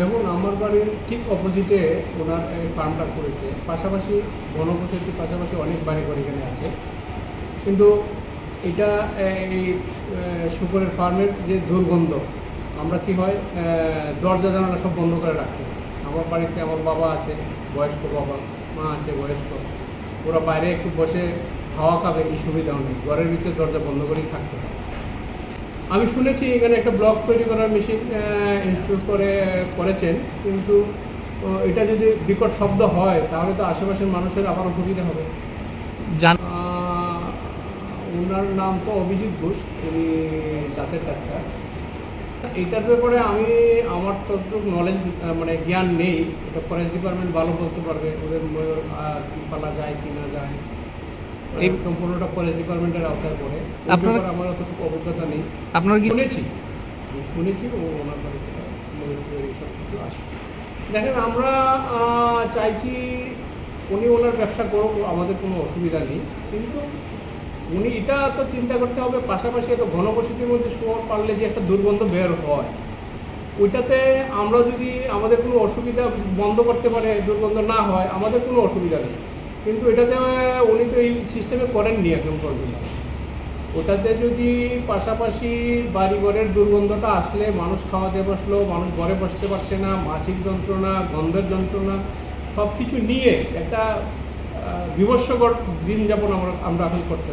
দেখুন আমার বাড়ির ঠিক অপোজিটে ওনার এই ফার্মটা করেছে। পাশাপাশি বনবসতির পাশাপাশি অনেক বাড়ি ঘর এখানে আছে। কিন্তু এটা এই শুকরের ফার্মের যে দুর্গন্ধ, আমরা কি হয় দরজা জানালা সব বন্ধ করে রাখি। আমার বাড়িতে আমার বাবা আছে, বয়স্ক বাবা, মা আছে, বয়স্ক। ওরা বাইরে একটু বসে হাওয়া খাবে এই সুবিধাও নেই। ঘরের ভিতরে দরজা বন্ধ করেই থাকতে হয়। আমি শুনেছি এখানে একটা ব্লক তৈরি করার মেশিন ইনস্টল করে করেছেন কিন্তু এটা যদি বিকট শব্দ হয় তাহলে তো আশেপাশের মানুষের আবার অসুবিধা হবে। জান ওনার নাম তো অভিজিৎ ঘোষ উনি দাঁতের ডাক্তার। এটার ব্যাপারে আমি আমার ততটুকু নলেজ মানে জ্ঞান নেই। এটা ফরেস্ট ডিপার্টমেন্ট ভালো বলতে পারবে ওদের ময়ূর পালা যায় কি না যায়। এই সম্পূর্ণটা ফরেস্ট ডিপার্টমেন্টের আওতায় পড়ে। আপনারা- আমার অতটুকু অভিজ্ঞতা নেই। আপনার কি শুনেছি। শুনেছি ও ওনার কিছু আসে দেখেন আমরা চাইছি উনি ওনার ব্যবসা করুক আমাদের কোনো অসুবিধা নেই। কিন্তু উনি এটা তো চিন্তা করতে হবে পাশাপাশি একটা ঘনবসতির মধ্যে শোয়ার পারলে যে একটা দুর্গন্ধ বের হয় ওইটাতে আমরা যদি আমাদের কোনো অসুবিধা বন্ধ করতে পারে দুর্গন্ধ না হয় আমাদের কোনো অসুবিধা নেই। কিন্তু এটাতে উনি তো এই সিস্টেমে করেননি একদম পর্যন্ত ওটাতে যদি পাশাপাশি বাড়িঘরের দুর্গন্ধটা আসলে মানুষ খাওয়াতে বসল, মানুষ ঘরে বসতে পারছে না, মাসিক যন্ত্রণা, গন্ধের যন্ত্রণা সব কিছু নিয়ে একটা বিভৎসকর দিন যাপন আমরা আমরা এখন করতে